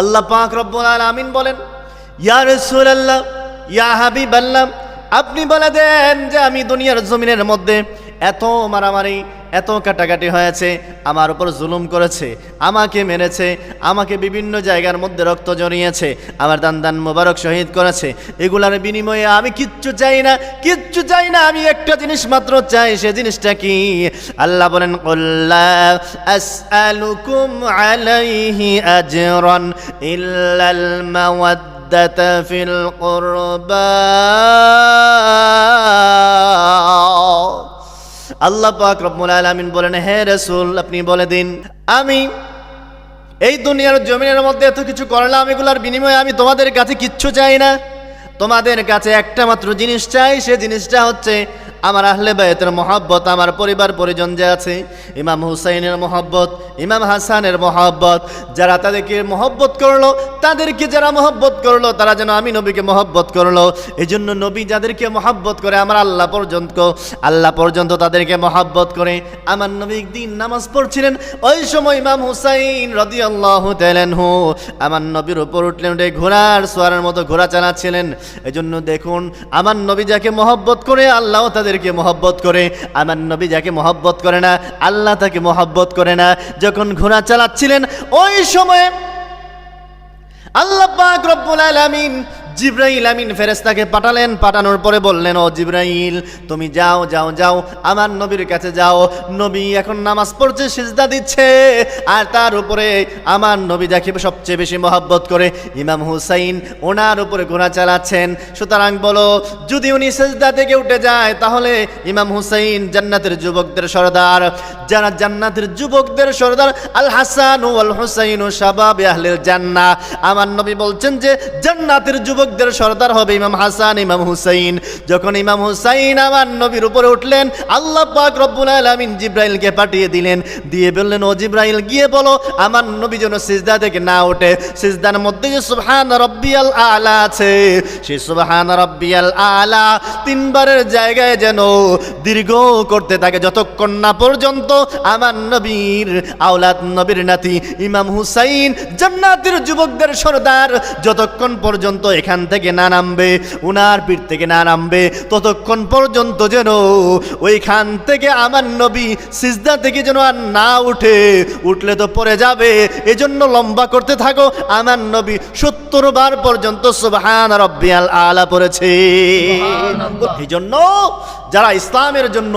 আল্লাহ পাক রব্বুল আলামিন বলেন, ইয়া রাসূলুল্লাহ, ইয়া হাবিবাল্লাহ, আপনি বলে দেন যে আমি দুনিয়ার জমিনের মধ্যে এত মারামারি এত কাটাকাটি হয়েছে, আমার উপর জুলুম করেছে, আমাকে মেরেছে, আমাকে বিভিন্ন জায়গার মধ্যে রক্ত জড়িয়েছে, আমার দান দান মোবারক শহীদ করেছে, এগুলার বিনিময়ে আমি কিচ্ছু চাই না, কিচ্ছু চাই না, আমি একটা জিনিস মাত্র চাই, সে জিনিসটা কি? আল্লাহ বলেন আসআলুকুম আলাইহি কুরবা। আল্লাহ পাক রব্বুল আলামিন বলেন, হে রাসূল, আপনি বলে দিন, আমি এই দুনিয়ার জমিনের মধ্যে এত কিছু করলাম, এগুলার বিনিময়ে আমি তোমাদের কাছে কিচ্ছু চাই না। তোমাদের কাছে একটা মাত্র জিনিস চাই, সে জিনিসটা হচ্ছে আমার আহলে বায়তের মহব্বত, আমার পরিবার পরিজন যে আছে, ইমাম হুসাইনের মহব্বত, ইমাম হাসানের মহব্বত, যারা তাদেরকে মহব্বত করল, তাদেরকে যারা মহব্বত করল, তারা যেন আমি নবীকে মহব্বত করল। এই জন্য নবী যাদেরকে মহব্বত করে, আমার আল্লাহ পর্যন্ত আল্লাহ পর্যন্ত তাদেরকে মহব্বত করে। আমার নবী দিন নামাজ পড়ছিলেন, ওই সময় ইমাম হুসাইন রদি আল্লাহ হু আমার নবীর উপর উঠলেন, উঠে ঘোড়ার সোয়ারের মতো ঘোড়া চালাচ্ছিলেন। এই জন্য দেখুন, আমার নবী যাকে মহব্বত করে আল্লাহ তাদেরকে মহব্বত করে, আমার নবী যাকে মহব্বত করে না, আল্লাহ তাকে মহব্বত করে না, যখন ঘোড়া চালাচ্ছিলেন, ওই সময়ে আল্লাহ পাক রব্বুল আলামিন জিব্রাইল আমিন ফেরেস্তাকে পাঠালেন, পাঠানোর পরে বললেন, ও জিব্রাইল, তুমি যাও যাও যাও, আমার নবীর কাছে যাও। নবী এখন নামাজ পড়ছে, সিজদা দিচ্ছে, আর তার উপরে আমার নবী যাকে সবচেয়ে বেশি মহব্বত করে, ইমাম হুসাইন, ওনার উপরে ঘোড়া চালাচ্ছেন। সুতরাং বলো, যদি উনি সেজদা থেকে উঠে যায়, তাহলে ইমাম হুসাইন জান্নাতের যুবকদের সর্দার। যারা জান্নাতের যুবকদের সর্দার, আল হাসান ও আল হুসাইন ও শাবাব আহলের জান্না আমার নবী বলছেন যে, জান্নাতের যুবকদের সর্দার হবে ইমাম হাসান, ইমাম হুসাইন। যখন ইমাম হুসাইন আমার নবীর উপরে উঠলেন, আল্লাহ পাক রব্বুল আলামিন জিব্রাইলকে পাঠিয়ে দিলেন। দিয়ে বললেন, ও জিব্রাইল, গিয়ে বলো, আমার নবী যেন সিজদা থেকে না ওঠে। সিজদার মধ্যে যে সুবহান রব্বিয়াল আলা আছে, সেই সুবহান রব্বিয়াল আলা তিনবারের জায়গায় যেন দীর্ঘ করতে থাকে। যতক্ষণ না পর্যন্ত আমার নবীর আওলাদ, নবীর নাতি ইমাম হুসাইন জান্নাতের যুবকদের সর্দার, যতক্ষণ পর্যন্ত এখান থেকে না নামবে উনার পিঠ থেকে না নামবে। ততক্ষণ পর্যন্ত যেন ওইখান থেকে আমার নবী সিজদা থেকে যেন আর না উঠে উঠলে তো পরে যাবে। এজন্য লম্বা করতে থাকো আমার নবী সত্তর বার পর্যন্ত সুবহান রব্বিয়াল আলা পড়েছে। এই জন্য যারা ইসলামের জন্য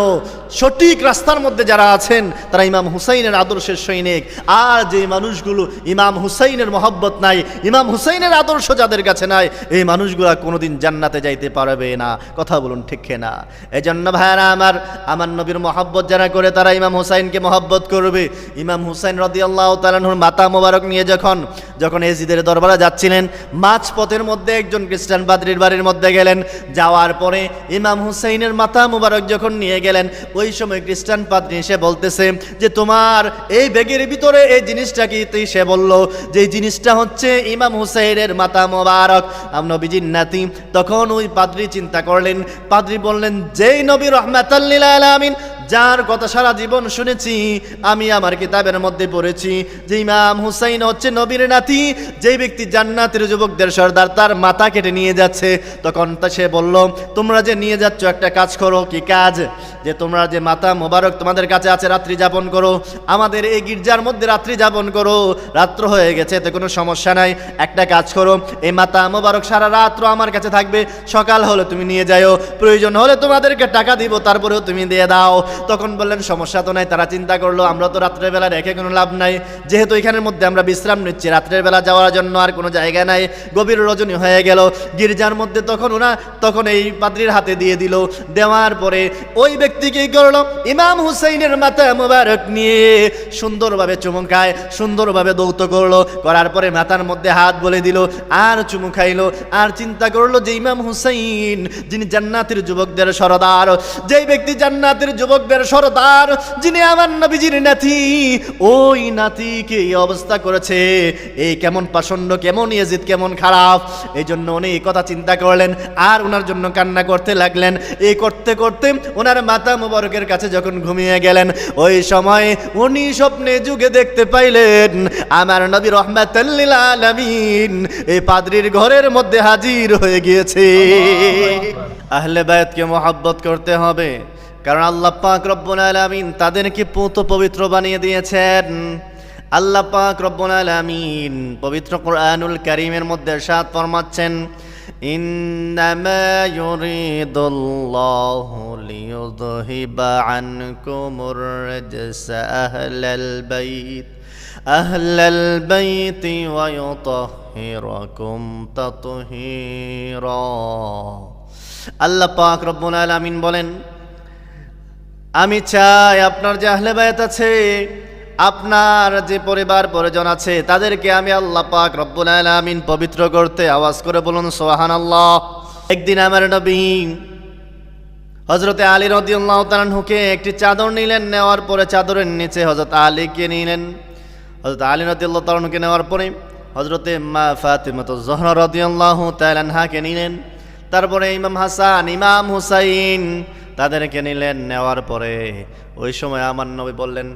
সঠিক রাস্তার মধ্যে যারা আছেন, তারা ইমাম হুসাইনের আদর্শের সৈনিক। আর যে মানুষগুলো ইমাম হুসাইনের মহব্বত নাই, ইমাম হুসাইনের আদর্শ যাদের কাছে নাই, এই মানুষগুলা কোনোদিন জান্নাতে যাইতে পারবে না। কথা বলুন ঠিক না এই জন্য ভাইয়ারা আমার আমার নবীর মহব্বত যারা করে, তারা ইমাম হুসাইনকে মহব্বত করবে। ইমাম হুসাইন রদি আল্লাহ তালাহুর মাতা মোবারক নিয়ে যখন যখন এজিদের দরবারে যাচ্ছিলেন মাঝ পথের মধ্যে একজন খ্রিস্টান পাদ্রির বাড়ির মধ্যে গেলেন। যাওয়ার পরে ইমাম হুসাইনের মাথা মুবারক যখন নিয়ে গেলেন, ওই সময় খ্রিস্টান পাদ্রী এসে বলতেছে যে, তোমার এই ব্যাগের ভিতরে এই জিনিসটা কি? তুই সে বলল, যে জিনিসটা হচ্ছে ইমাম হুসাইনের মাথা মোবারক। নবীজির নাতি তখন ওই পাদ্রী চিন্তা করলেন। পাদ্রী বললেন, যেই নবী রহমাতাল্লিল আলামিন যার কথা সারা জীবন শুনেছি, আমি আমার কিতাবের মধ্যে পড়েছি। যে ইমাম হুসাইন হচ্ছে নবীর নাতি, যেই ব্যক্তি জান্নাতের যুবকদের সর্দার তার মাথা কেটে নিয়ে যাচ্ছে। তখন তা সে বলল, তোমরা যে নিয়ে যাচ্ছ একটা কাজ করো, কি কাজ? যে তোমরা যে মাতা মোবারক তোমাদের কাছে আছে, রাত্রি যাপন করো। আমাদের এই গির্জার মধ্যে রাত্রি যাপন করো। রাত্র হয়ে গেছে, এতে কোনো সমস্যা নাই। একটা কাজ করো। এই মাতা মোবারক সারা রাত্র আমার কাছে থাকবে। সকাল হলে তুমি নিয়ে যাও প্রয়োজন হলে তোমাদেরকে টাকা দিব, তারপরেও তুমি দিয়ে দাও। তখন বললেন, সমস্যা তো নাই, তারা চিন্তা করল, আমরা তো রাত্রের বেলা রেখে কোনো লাভ নাই। যেহেতু এখানের মধ্যে আমরা বিশ্রাম নিচ্ছি, রাত্রের বেলা যাওয়ার জন্য আর কোনো জায়গা নাই, গভীর রজনী হয়ে গেল। গির্জার মধ্যে তখন ওনা তখন এই পাদ্রির হাতে দিয়ে দিল। দেওয়ার পরে ওই ব্যক্তি কি করল? ইমাম হুসাইনের মাথা মোবারক নিয়ে সুন্দরভাবে চুমুকায়, সুন্দরভাবে দৌত করল। করার পরে মাথার মধ্যে হাত বলে দিল, আর চুমু খাইলো। আর চিন্তা করল যে ইমাম হুসাইন, যিনি জান্নাতের যুবকদের সরদার, যেই ব্যক্তি জান্নাতের যুবক যুবকদের সরদার যিনি আমার নবীজির নাতি ওই নাতিকে এই অবস্থা করেছে। এই কেমন পাষণ্ড কেমন ইয়াজিদ কেমন খারাপ। এই জন্য উনি এই কথা চিন্তা করলেন আর ওনার জন্য কান্না করতে লাগলেন। এই করতে করতে ওনার মাতা মুবারকের কাছে যখন ঘুমিয়ে গেলেন ওই সময় উনি স্বপ্নে যুগে দেখতে পাইলেন আমার নবী রহমাতাল্লিল আলামিন এই পাদ্রির ঘরের মধ্যে হাজির হয়ে গিয়েছে। আহলে বায়াতকে মোহাব্বত করতে হবে। কারণ আল্লাহ পাক রব্বুল আলামিন তাদেরকে পুত পবিত্র বানিয়ে দিয়েছেন আল্লাহ পাক রব্বুল আলামিন পবিত্র কোরআনুল কারীমের মধ্যে সাত ফরমাচ্ছেন إنما يريد الله ليذهب عنكم الرجس أهل البيت أهل البيت ويطهركم تطهيرا আল্লাহ পাক রব্বুল আলামিন বলেন আমি চাই আপনার যে আহলে বায়াত আছে, আপনার যে পরিবার পরিজন আছে, তাদেরকে আমি আল্লাহ পাক রব্বুল আলামিন পবিত্র করতে আওয়াজ করে বলুন সোহান আল্লাহ একদিন আমার নবী হজরতে আলী রদিউল্লাহ তালানহুকে একটি চাদর নিলেন, নেওয়ার পরে চাদরের নিচে হজরত আলীকে নিলেন। হজরত আলী রদিউল্লাহ তালানহুকে নেওয়ার পরে হজরতে মা ফাতিমত জহর রদিউল্লাহ তালানহাকে নিলেন। তারপরে ইমাম হাসান, ইমাম হুসাইন তাদেরকে নিলেন, নেওয়ার পরে ওই সময় আমার নবী বললেন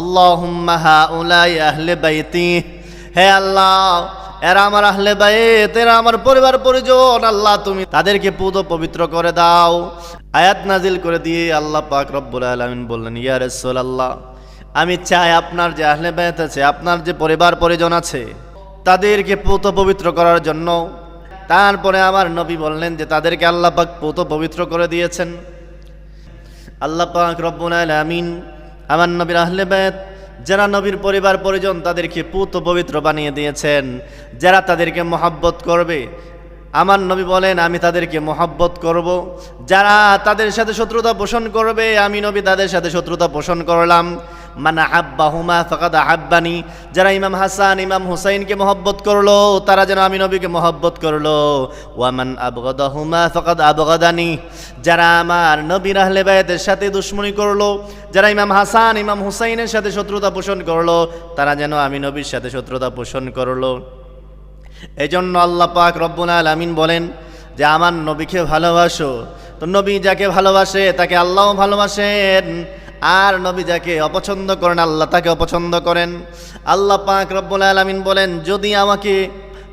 আল্লাহ আহলে হে আল্লাহ, এরা আমার আহলে বাইত, এরা আমার পরিবার পরিজন, আল্লাহ তুমি তাদেরকে পুত পবিত্র করে দাও। আয়াত নাজিল করে দিয়ে আল্লাহ পাক রব্বুল আলামিন বললেন, ইয়া আল্লাহ আমি চাই আপনার যে আহলে বাইত আছে, আপনার যে পরিবার পরিজন আছে, তাদেরকে পুত পবিত্র করার জন্য। তারপরে আমার নবী বললেন যে, তাদেরকে আল্লাহ পাক পুত পবিত্র করে দিয়েছেন। আল্লাহ পাক রব্বুল আলামিন আমার নবীর আহলে বাইত যারা নবীর পরিবার পরিজন তাদেরকে পুত পবিত্র বানিয়ে দিয়েছেন, যারা তাদেরকে মহাব্বত করবে, আমার নবী বলেন, আমি তাদেরকে মহাব্বত করব। যারা তাদের সাথে শত্রুতা পোষণ করবে, আমি নবী তাদের সাথে শত্রুতা পোষণ করলাম। মানা হাব্বা হুমা ফাকাদ হাব্বানি যারা ইমাম হাসান, ইমাম হুসাইনকে মহব্বত করল, তারা যেন আমি নবীকে মহব্বত করল। ওয়ামান আবগদা হুমা ফাকাদ আবগদানি। যারা আমার নবীর আহলে বায়াতের সাথে দুশ্মনী করল, যারা ইমাম হাসান, ইমাম হুসাইনের সাথে শত্রুতা পোষণ করল, তারা যেন আমি নবীর সাথে শত্রুতা পোষণ করল। এই জন্য আল্লাহ পাক রব্বুল আলামিন বলেন যে, আমার নবীকে ভালোবাসো। তো নবী যাকে ভালোবাসে, তাকে আল্লাহও ভালোবাসেন। আর নবী যাকে অপছন্দ করেন, আল্লাহ তাকে অপছন্দ করেন। আল্লাহ পাক রব্বুল আলামিন বলেন, যদি আমাকে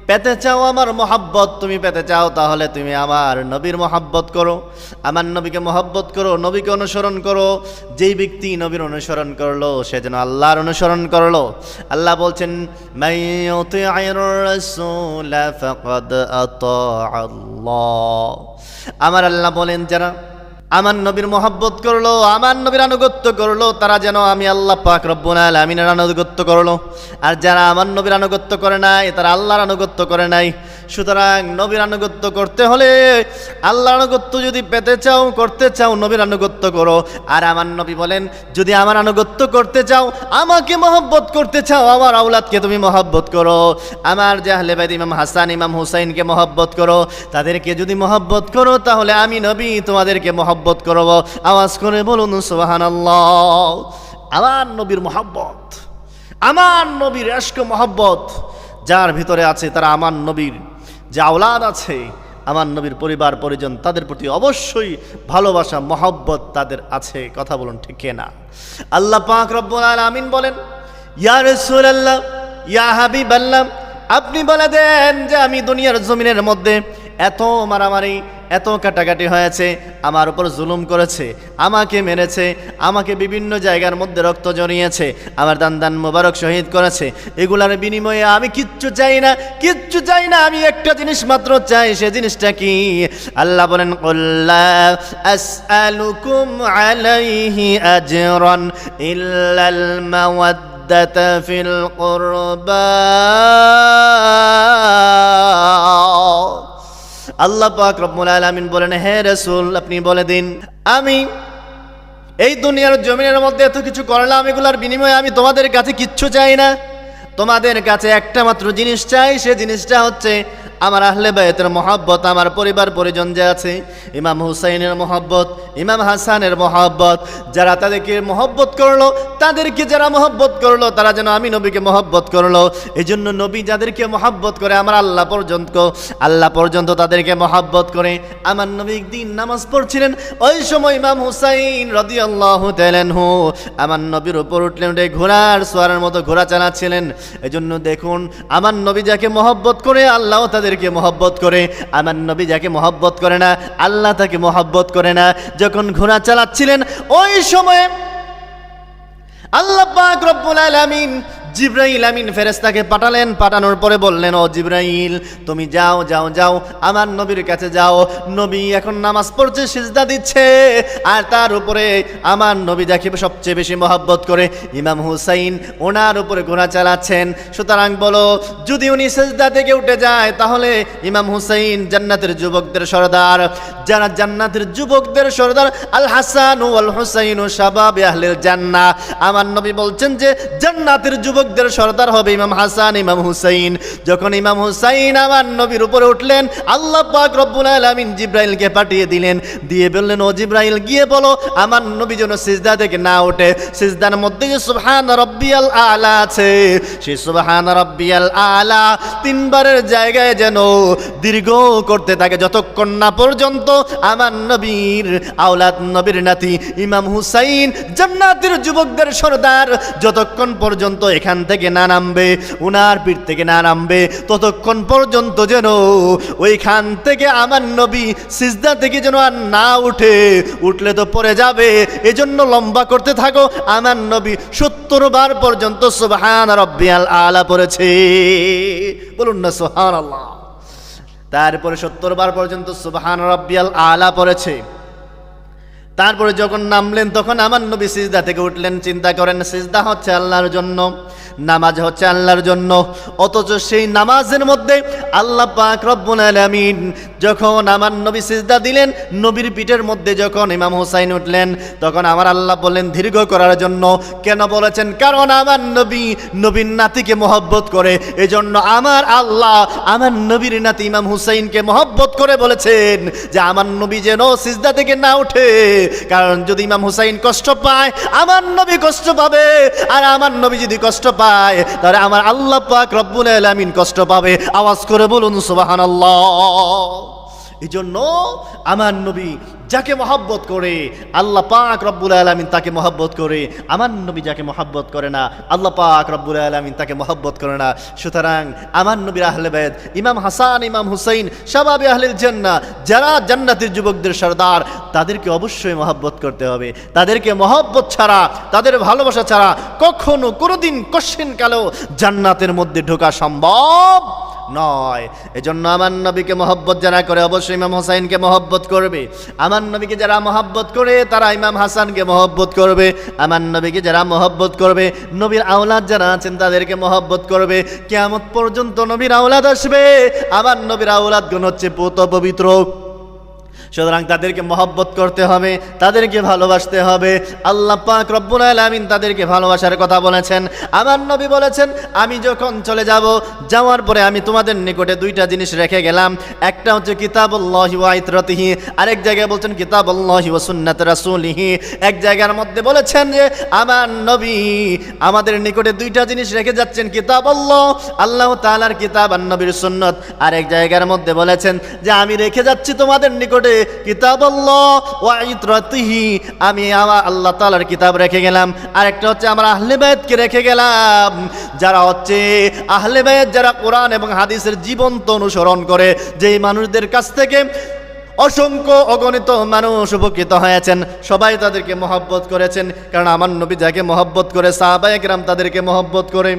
পেতে চাও আমার মহাব্বত, তুমি পেতে চাও তাহলে তুমি আমার নবীর মহাব্বত করো। আমার নবীকে মহাব্বত করো, নবীকে অনুসরণ করো। যেই ব্যক্তি নবীর অনুসরণ করল, সে যেন আল্লাহর অনুসরণ করল। আল্লাহ বলছেন, "মান ইউতি'ir রাসূলা ফাকাদ আতা'a আমার আল্লাহ বলেন, যারা আমার নবীর মহব্বত করল, আমার নবীর আনুগত্য করল, তারা যেন আমি আল্লাহ পাক রব্বুল আমিনের আনুগত্য করল। আর যারা আমার নবীর আনুগত্য করে নাই, তারা আল্লাহর আনুগত্য করে নাই। সুতরাং নবীর আনুগত্য করতে হলে আল্লাহর আনুগত্য যদি পেতে চাও, করতে চাও, নবীর আনুগত্য করো। আর আমার নবী বলেন, যদি আমার আনুগত্য করতে চাও, আমাকে মহব্বত করতে চাও, আমার আউলাদকে তুমি মহব্বত করো। আমার যে আহলে বাইত ইমাম হাসান, ইমাম হুসাইনকে মহব্বত করো। তাদেরকে যদি মহব্বত করো, তাহলে আমি নবী তোমাদেরকে মহব্বত করব। আওয়াজ করে বলুন, সুবহানাল্লাহ। আমার নবীর মহব্বত, আমার নবীর এশক মহব্বত, যার ভিতরে আছে তারা আমার নবীর যে আওলাদ আছে, আমার নবীর পরিবার, পরিজন, তাদের প্রতি অবশ্যই ভালোবাসা, মহব্বত তাদের আছে। কথা বলুন ঠিক না আল্লাহ পাক রব্বুল আলামিন বলেন, ইয়া রাসূলুল্লাহ, ইয়া হাবিবাল্লাহ, আপনি বলে দেন যে আমি দুনিয়ার জমিনের মধ্যে এত মারামারি, এত কাটাকাটি হয়েছে, আমার উপর জুলুম করেছে, আমাকে মেরেছে, আমাকে বিভিন্ন জায়গার মধ্যে রক্ত জড়িয়েছে, আমার দান দান মোবারক শহীদ করেছে, এগুলার বিনিময়ে আমি কিচ্ছু চাই না, কিচ্ছু চাই না, আমি একটা জিনিস মাত্র চাই, সে জিনিসটা কি? আল্লাহ বলেন ইল্লাল মাওয়াদ্দাতা ফিল কুরবা। আল্লাহ পাক রব্বুল আলামিন বলেন, হে রাসূল, আপনি বলে দিন, আমি এই দুনিয়ার জমিনের মধ্যে এত কিছু করলাম, এগুলার বিনিময়ে আমি তোমাদের কাছে কিচ্ছু চাই না। তোমাদের কাছে একটা মাত্র জিনিস চাই, সে জিনিসটা হচ্ছে আমার আহলে বায়তের মহাব্বত, আমার পরিবার পরিজন যে আছে, ইমাম হুসাইনের মহব্বত, ইমাম হাসানের মহব্বত, যারা তাদেরকে মহব্বত করল, তাদেরকে যারা মহব্বত করল, তারা যেন আমি নবীকে মহব্বত করল। এই জন্য নবী যাদেরকে মহব্বত করে আমার আল্লাহ পর্যন্ত আল্লাহ পর্যন্ত তাদেরকে মহব্বত করে। আমার নবী দিন নামাজ পড়ছিলেন, ওই সময় ইমাম হুসাইন রদি আল্লাহ হু আমার নবীর উপর উঠলেন, উঠে ঘোড়ার সোয়ারের মতো ঘোড়া চালাচ্ছিলেন। এই জন্য দেখুন, আমার নবী যাকে মহব্বত করে, আল্লাহ তাদেরকে মহব্বত করে। আমার নবী যাকে মহব্বত করে না, আল্লাহ তাকে মহব্বত করে না। যখন ঘোড়া চালাচ্ছিলেন, ওই সময়ে আল্লাহ পাক রব্বুল জিব্রাইল আমিন ফেরেস্তাকে পাঠালেন, পাঠানোর পরে বললেন, ও জিব্রাইল, তুমি যাও যাও যাও, আমার নবীর কাছে যাও। নবী এখন নামাজ পড়ছে, সিজদা দিচ্ছে, আর তার উপরে আমার নবী যাকে সবচেয়ে বেশি মহব্বত করে, ইমাম হুসাইন, ওনার উপরে ঘোড়া চালাচ্ছেন। সুতরাং বলো, যদি উনি সিজদা থেকে উঠে যায়, তাহলে ইমাম হুসাইন জান্নাতের যুবকদের সর্দার। যারা জান্নাতের যুবকদের সর্দার, আল হাসান ওয়াল হুসাইন ও শাবাব আহলিল জান্নাহ। আমার নবী বলছেন যে, জান্নাতের যুবকদের সর্দার হবে ইমাম হাসান, ইমাম হুসাইন। যখন ইমাম হুসাইন আমার নবীর উপরে উঠলেন, আল্লাহ পাক রব্বুল আলামিন জিব্রাইলকে পাঠিয়ে দিলেন। দিয়ে বললেন, ও জিব্রাইল, গিয়ে বলো, আমার নবী যেন সিজদা থেকে না ওঠে। সিজদার মধ্যে যে সুবহান রব্বিয়াল আলা আছে সেই সুবহান রব্বিয়াল আলা তিনবারের জায়গায় যেন দীর্ঘ করতে থাকে। যতক্ষণ না পর্যন্ত আমার নবীর আওলাদ, নবীর নাতি ইমাম হুসাইন জান্নাতের যুবকদের সর্দার, যতক্ষণ পর্যন্ত এখান থেকে না নামবে, উনার পিঠ থেকে না নামবে। ততক্ষণ পর্যন্ত যেন ওইখান থেকে আমার নবী সিজদা থেকে যেন আর না উঠে, উঠলে তো পড়ে যাবে। এজন্য লম্বা করতে থাকো, আমার নবী সত্তর বার পর্যন্ত সুবহান রব্বিয়াল আলা পড়েছে। বলুন না সুবহান আল্লাহ তারপরে সত্তর বার পর্যন্ত সুবহান রব্বিয়াল আলা পড়েছে। তারপরে যখন নামলেন, তখন আমার নবী সিজদা থেকে উঠলেন। চিন্তা করেন, সিজদা হচ্ছে আল্লাহর জন্য, নামাজ হচ্ছে আল্লাহর জন্য। অথচ সেই নামাজের মধ্যে আল্লাহ পাক রব্বুল আলামিন যখন আমার নবী সিজদা দিলেন, নবীর পিঠের মধ্যে যখন ইমাম হুসাইন উঠলেন, তখন আমার আল্লাহ বললেন, দীর্ঘ করার জন্য। কেন বলেছেন? কারণ আমার নবী নবীর নাতিকে মহব্বত করে। এজন্য আমার আল্লাহ আমার নবীর নাতি ইমাম হুসাইনকে মহব্বত করে বলেছেন যে, আমার নবী যেন সিজদা থেকে না উঠে কারণ যদি ইমাম হুসাইন কষ্ট পায়, আমার নবী কষ্ট পাবে। আর আমার নবী যদি কষ্ট পায়, তাহলে আমার আল্লাহ পাক রব্বুল আলামিন কষ্ট পাবে। আওয়াজ করে বলুন সুবহানাল্লাহ। এই জন্য আমার নবী যাকে মহাব্বত করে, আল্লাহ পাক রব্বুল আলমিন তাকে মহাব্বত করে। আমার নবী যাকে মহাব্বত করে না, আল্লাহ পাক রব্বুল আলমিন তাকে মহাব্বত করে না। সুতরাং আমার নবীর আহলে বেদ ইমাম হাসান, ইমাম হুসাইন শাবাবে আহলিল জান্না যারা জান্নাতের যুবকদের সর্দার, তাদেরকে অবশ্যই মহাব্বত করতে হবে। তাদেরকে মহব্বত ছাড়া, তাদের ভালোবাসা ছাড়া কখনো কোনোদিন কশ্চিন কালেও জান্নাতের মধ্যে ঢোকা সম্ভব নয়। এজন্য আমার নবীকে মহব্বত যারা করে, অবশ্যই ইমাম হোসাইনকে মহব্বত করবে। আমার নবীকে যারা মহব্বত করে, তারা ইমাম হাসানকে মহব্বত করবে। আমার নবীকে যারা মহব্বত করবে, নবীর আওলাদ যারা আছেন, তাদেরকে মহব্বত করবে। কেমন পর্যন্ত নবীর আওলাদ আসবে। আমার নবীর আওলাদ গুণ হচ্ছে পুত পবিত্র। সুতরাং তাদেরকে মহব্বত করতে হবে, তাদেরকে ভালোবাসতে হবে। আল্লাহ পাক রব্বুল আলামিন তাদেরকে ভালোবাসার কথা বলেছেন। আমার নবী বলেছেন, আমি যখন চলে যাব, যাওয়ার পরে আমি তোমাদের নিকটে দুইটা জিনিস রেখে গেলাম। একটা হচ্ছে কিতাবুল্লাহি ওয়া ইতরাতিহি, আরেক জায়গায় বলছেন কিতাবুল্লাহি ওয়া সুন্নাত রাসূলিহি। এক জায়গার মধ্যে বলেছেন যে, আমার নবী আমাদের নিকটে দুইটা জিনিস রেখে যাচ্ছেন, কিতাবুল্লাহ, আল্লাহ তাআলার কিতাব আর নবীর সুন্নত। আরেক জায়গার মধ্যে বলেছেন যে, আমি রেখে যাচ্ছি তোমাদের নিকটে কিতাবুল্লাহ ওয়া ইতরাতিহি। আমি আমার আল্লাহ তাআলার কিতাব রেখে গেলাম। আর একটা হচ্ছে আমার আহলে বায়াতকে রেখে গেলাম। যারা হচ্ছে আহলে বায়াত যারা কোরআন এবং হাদিসের জীবন্ত অনুসরণ করে, যেই মানুষদের কাছ থেকে অসংখ্য অগণিত মানুষ উপকৃত হয়েছেন, সবাই তাদেরকে মহব্বত করেছেন। কারণ আমার নবী যাকে মহব্বত করে সাহাবায়করাম তাদেরকে মহব্বত করে।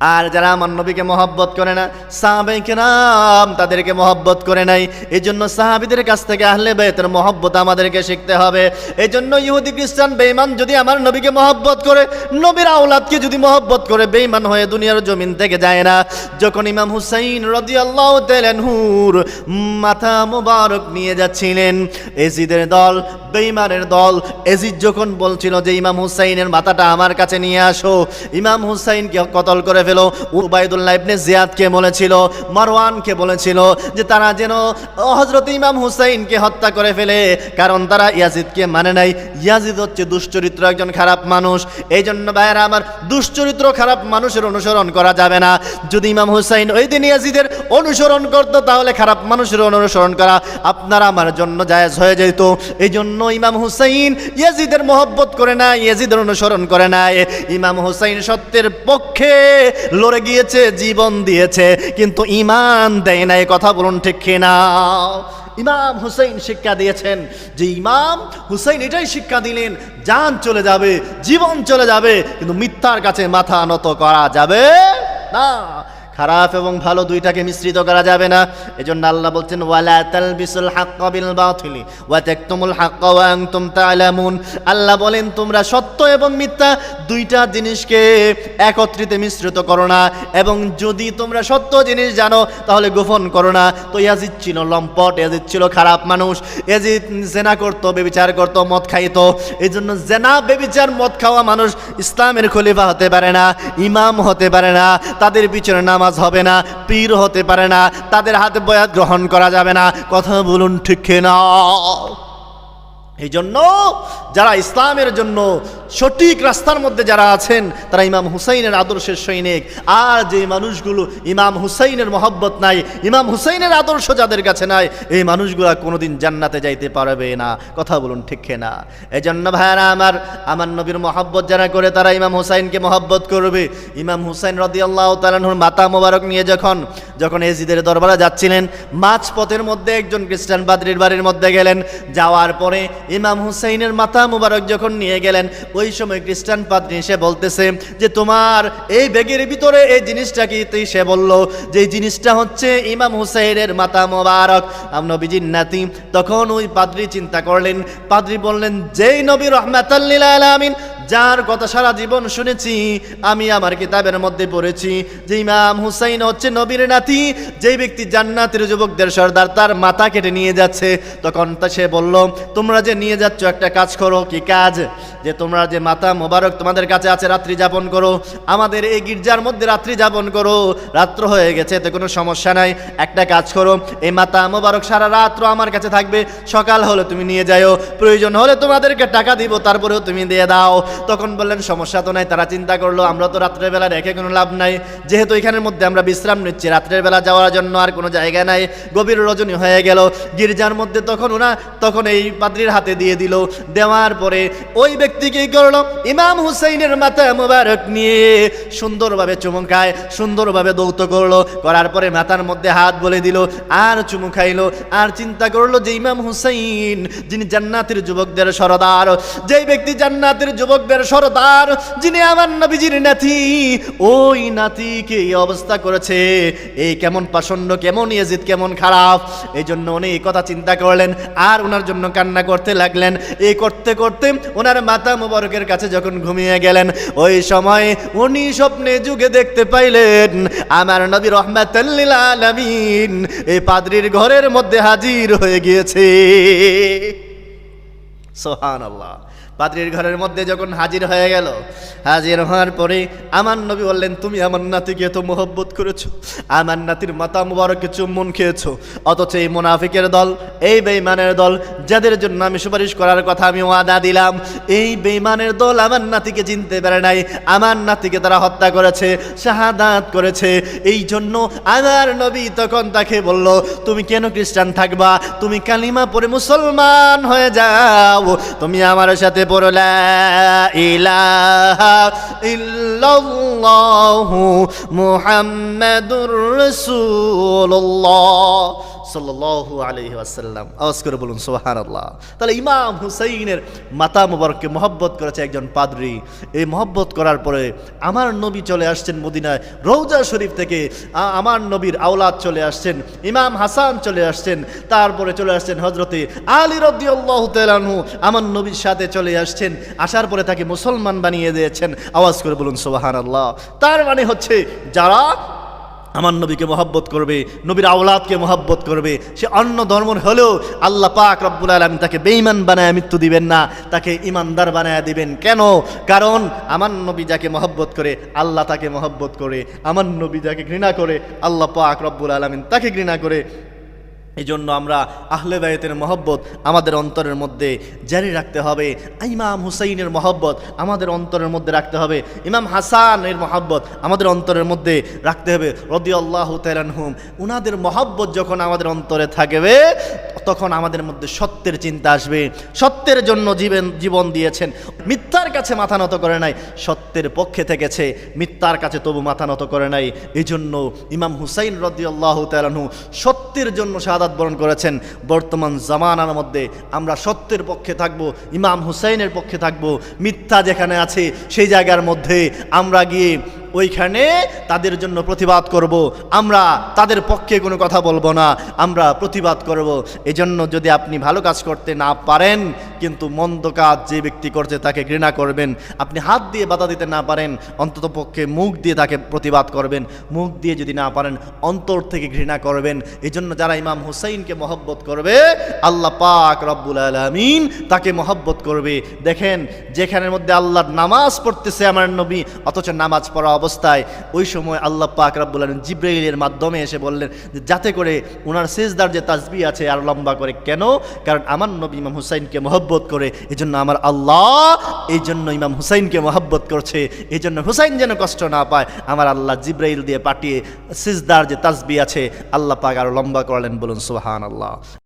আর যারা আমার নবীকে মহব্বত করে না, সাহাবাই কেরাম তাদেরকে মহব্বত করে নাই। এই জন্য সাহাবিদের কাছ থেকে আহলে বেতের মহব্বত আমাদেরকে শিখতে হবে। এই জন্য ইহুদি, খ্রিস্টান বেইমান যদি আমার নবীকে মহব্বত করে, নবীর আওলাদকে যদি মহব্বত করে বেইমান হয়ে দুনিয়ার জমিন থেকে যায় না। যখন ইমাম হুসাইন রদিয়াল্লাহ তেলেনহুর মাথা মুবারক নিয়ে যাচ্ছিলেন, এজিদের দল বেইমানের দল, এজিদ যখন বলছিল যে, ইমাম হুসাইনের মাথাটা আমার কাছে নিয়ে আসো। ইমাম হুসাইনকে কতল করে ফেলো উবাইদুল্লাহ ইবনে জিয়াদকে বলেছিল, মারওয়ানকে বলেছিল যে তারা যেন হজরত ইমাম হুসাইনকে হত্যা করে ফেলে, কারণ তারা ইয়াজিদকে মানে নাই। ইয়াজিদ হচ্ছে দুশ্চরিত্র একজন খারাপ মানুষ। এই জন্য ভাইয়েরা আমার দুশ্চরিত্র খারাপ মানুষের অনুসরণ করা যাবে না। যদি ইমাম হুসাইন ওই দিন ইয়াজিদের অনুসরণ করতো, তাহলে খারাপ মানুষের অনুসরণ করা আপনার আমার জন্য জায়েজ হয়ে যেত। এই জন্য ইমাম হুসাইন ইয়াজিদের মহব্বত করে না ইয়াজিদের অনুসরণ করে না ইমাম হুসাইন সত্যের পক্ষে লড়ে গিয়েছে, জীবন দিয়েছে, কিন্তু ইমান দেয় না কথা বলুন ঠিক কিনা? ইমাম হুসেন শিক্ষা দিয়েছেন যে ইমাম হুসেন এটাই শিক্ষা দিলেন যান চলে যাবে, জীবন চলে যাবে, কিন্তু মিথ্যার কাছে মাথা নত করা যাবে না। খারাপ এবং ভালো দুইটাকে মিশ্রিত করা যাবে না। এজন্য আল্লাহ বলছেন হাক্কা আল্লাহ বলেন, তোমরা সত্য এবং মিথ্যা দুইটা জিনিসকে একত্রিত মিশ্রিত করো না। এবং যদি তোমরা সত্য জিনিস জানো, তাহলে গোপন করো না। তো ইয়াজিদ ছিল লম্পট, ইয়াজিদ ছিল খারাপ মানুষ। ইয়াজিদ জেনা করতো, বেবিচার করতো, মদ খাইতো। এই জন্য জেনা, বেবিচার, মদ খাওয়া মানুষ ইসলামের খলিফা হতে পারে না, ইমাম হতে পারে না। তাদের পিছনে নামাজ হবে না, পীর হতে পারে না, তাদের হাতে বয়াত গ্রহণ করা যাবে না। কথা বলুন ঠিক না এই জন্য যারা ইসলামের জন্য সঠিক রাস্তার মধ্যে যারা আছেন, তারা ইমাম হুসাইনের আদর্শের সৈনিক। আর যে মানুষগুলো ইমাম হুসাইনের মহব্বত নাই, ইমাম হুসাইনের আদর্শ যাদের কাছে নাই, এই মানুষগুলা কোনোদিন জান্নাতে যাইতে পারবে না। কথা বলুন ঠিক না এই জন্য ভাইয়ারা আমার আমার নবীর মহব্বত যারা করে, তারা ইমাম হুসাইনকে মহব্বত করবে। ইমাম হুসাইন রদি আল্লাহ তালাহুর মাতা মোবারক নিয়ে যখন যখন এজিদের দরবারে যাচ্ছিলেন, মাঝপথের মধ্যে একজন খ্রিস্টান পাদ্রির বাড়ির মধ্যে গেলেন। যাওয়ার পরে ইমাম হুসাইনের মাথা মুবারক যখন নিয়ে গেলেন, ওই সময় খ্রিস্টান পাদ্রী সে বলতেছে যে, তোমার এই ব্যাগের ভিতরে এই জিনিসটা কি? তুই সে বলল, যে জিনিসটা হচ্ছে ইমাম হুসাইনের মাথা মোবারক। নবীজির নাতি তখন ওই পাদ্রী চিন্তা করলেন। পাদ্রী বললেন, যেই নবী রহমাতাল্লিল আলামিন যার কথা সারা জীবন শুনেছি, আমি আমার কিতাবের মধ্যে পড়েছি। যে ইমাম হুসাইন হচ্ছে নবীর নাতি, যেই ব্যক্তি জান্নাতের যুবকদের সর্দার তার মাথা কেটে নিয়ে যাচ্ছে। তখন তা সে বলল, তোমরা যে নিয়ে যাচ্ছ একটা কাজ করো, কি কাজ? যে তোমরা যে মাতা মোবারক তোমাদের কাছে আছে, রাত্রি যাপন করো। আমাদের এই গির্জার মধ্যে রাত্রি যাপন করো। রাত্র হয়ে গেছে, এতে কোনো সমস্যা নাই। একটা কাজ করো। এই মাতা মোবারক সারা রাত্র আমার কাছে থাকবে। সকাল হলে তুমি নিয়ে যাও প্রয়োজন হলে তোমাদেরকে টাকা দিব, তারপরেও তুমি দিয়ে দাও। তখন বললেন, সমস্যা তো নাই, তারা চিন্তা করল, আমরা তো রাত্রের বেলা রেখে কোনো লাভ নাই। যেহেতু এখানের মধ্যে আমরা বিশ্রাম নিচ্ছি, রাত্রের বেলা যাওয়ার জন্য আর কোনো জায়গা নাই, গভীর রজনী হয়ে গেল। গির্জার মধ্যে তখন ওনা তখন এই পাদ্রির হাতে দিয়ে দিল। দেওয়ার পরে ওই ব্যক্তি কি করল? ইমাম হুসাইনের মাথা মুবারক নিয়ে সুন্দরভাবে চুমুকায়, সুন্দরভাবে দৌত করল। করার পরে মাথার মধ্যে হাত বলে দিল, আর চুমু খাইলো। আর চিন্তা করল যে ইমাম হুসাইন, যিনি জান্নাতের যুবকদের সরদার, যেই ব্যক্তি জান্নাতের যুবকদের সরদার, যিনি আমার নবীজির নাতি, ওই নাতিকে এই অবস্থা করেছে। এই কেমন পাষণ্ড কেমন ইয়াজিদ, কেমন খারাপ। এই জন্য উনি এই কথা চিন্তা করলেন, আর ওনার জন্য কান্না করতে লাগলেন। এই করতে করতে ওনার মাতা মোবারকের কাছে যখন ঘুমিয়ে গেলেন, ওই সময় উনি স্বপ্নে যুগে দেখতে পাইলেন, আমার নবী রহমাতাল্লিল আলামিন এই পাদ্রির ঘরের মধ্যে হাজির হয়ে গিয়েছে। সোহান আল্লাহ পাত্রীর ঘরের মধ্যে যখন হাজির হয়ে গেল, হাজির হওয়ার পরে আমার নবী বললেন, তুমি আমার নাতিকে এত মোহব্বত করেছ, আমার নাতির মাতা মুবারককে চুম্বন খেয়েছো, অথচ এই মুনাফিকের দল, এই বেইমানের দল, যাদের জন্য আমি সুপারিশ করার কথা আমি ওয়াদা দিলাম, এই বেইমানের দল আমার নাতিকে চিনতে পারে নাই, আমার নাতিকে তারা হত্যা করেছে, শাহাদাত করেছে এই জন্য আমার নবী তখন তাকে বলল, তুমি কেন খ্রিস্টান থাকবা? তুমি কালিমা পরে মুসলমান হয়ে যাও, তুমি আমার সাথে পড়ো লা ইলাহা ইল্লাল্লাহু মুহাম্মাদুর রাসূলুল্লাহ। আলাইহি ওয়াসাল্লাম। আওয়াজ করে বলুন, সুবহানাল্লাহ। তাহলে ইমাম হুসাইনের মাতা মুবারককে মহব্বত করেছে একজন পাদ্রী। এই মহব্বত করার পরে আমার নবী চলে আসছেন মদিনায় রৌজা শরীফ থেকে আমার নবীর আওলাদ চলে আসছেন, ইমাম হাসান চলে আসছেন, তারপরে চলে আসছেন হজরতে আলী রদিয়াল্লাহ তালানহু আমার নবীর সাথে চলে আসছেন, আসার পরে তাকে মুসলমান বানিয়ে দিয়েছেন। আওয়াজ করে বলুন সোহান আল্লাহ তার মানে হচ্ছে যারা আমার নবীকে মহব্বত করবে, নবীর আওলাদকে মহব্বত করবে। সে অন্য ধর্ম হলেও আল্লাহ পাক রব্বুল আলমী তাকে বেইমান বানায় মৃত্যু দিবেন না, তাকে ইমানদার বানায় দিবেন। কেন? কারণ আমার নবী যাকে মহব্বত করে, আল্লাহ তাকে মহব্বত করে। আমার নবী যাকে ঘৃণা করে, আল্লাহ পাক রব্বুল আলমিন তাকে ঘৃণা করে। এই জন্য আমরা আহলে বায়তের মহব্বত আমাদের অন্তরের মধ্যে জারি রাখতে হবে। ইমাম হুসাইনের মহব্বত আমাদের অন্তরের মধ্যে রাখতে হবে। ইমাম হাসানের মহব্বত আমাদের অন্তরের মধ্যে রাখতে হবে। রদি আল্লাহ তেলানহুম উনাদের মহব্বত যখন আমাদের অন্তরে থাকবে তখন আমাদের মধ্যে সত্যের চিন্তা আসবে। সত্যের জন্য জীবন জীবন দিয়েছেন। মিথ্যার কাছে মাথা নত করে নাই। সত্যের পক্ষে থেকেছে। মিথ্যার কাছে তবু মাথা নত করে নাই। এই জন্য ইমাম হুসাইন রদি আল্লাহ তেলানহু সত্যের জন্য শাহাদাত বরণ করেছেন। বর্তমান জামানার মধ্যে আমরা সত্যের পক্ষে থাকব, ইমাম হুসাইনের পক্ষে থাকব। মিথ্যা যেখানে আছে, সেই জায়গার মধ্যে আমরা গিয়ে ওইখানে তাদের জন্য প্রতিবাদ করব। আমরা তাদের পক্ষে কোনো কথা বলব না। আমরা প্রতিবাদ করব। এজন্য যদি আপনি ভালো কাজ করতে না পারেন, কিন্তু মন্দ কাজ যে ব্যক্তি করছে তাকে ঘৃণা করবেন, আপনি হাত দিয়ে বাধা দিতে না পারেন, অন্তত পক্ষে মুখ দিয়ে তাকে প্রতিবাদ করবেন। মুখ দিয়ে যদি না পারেন, অন্তর থেকে ঘৃণা করবেন। এই জন্য যারা ইমাম হুসাইনকে মহব্বত করবে, আল্লাহ পাক রব্বুল আলমিন তাকে মহব্বত করবে। দেখেন, যেখানের মধ্যে আল্লাহর নামাজ পড়তেছে আমার নবী, অথচ নামাজ পড়া অবস্থায় ওই সময় আল্লাহ পাক রব্বুল আলমিন জিব্রাইলের মাধ্যমে এসে বললেন যাতে করে ওনার শেষদার যে তাজবি আছে আর লম্বা করে, কেন? কারণ আমার নবী ইমাম হুসাইনকে মহব্বত করে এই জন্য আমার আল্লাহ এই জন্য ইমাম হুসাইনকে মহব্বত করছে। এই জন্য হুসাইন যেন কষ্ট না পায়, আমার আল্লাহ জিব্রাইল দিয়ে পাঠিয়ে সিজদার যে তাজবি আছে, আল্লাহ পাক আরও লম্বা করলেন বলুন সুহান আল্লাহ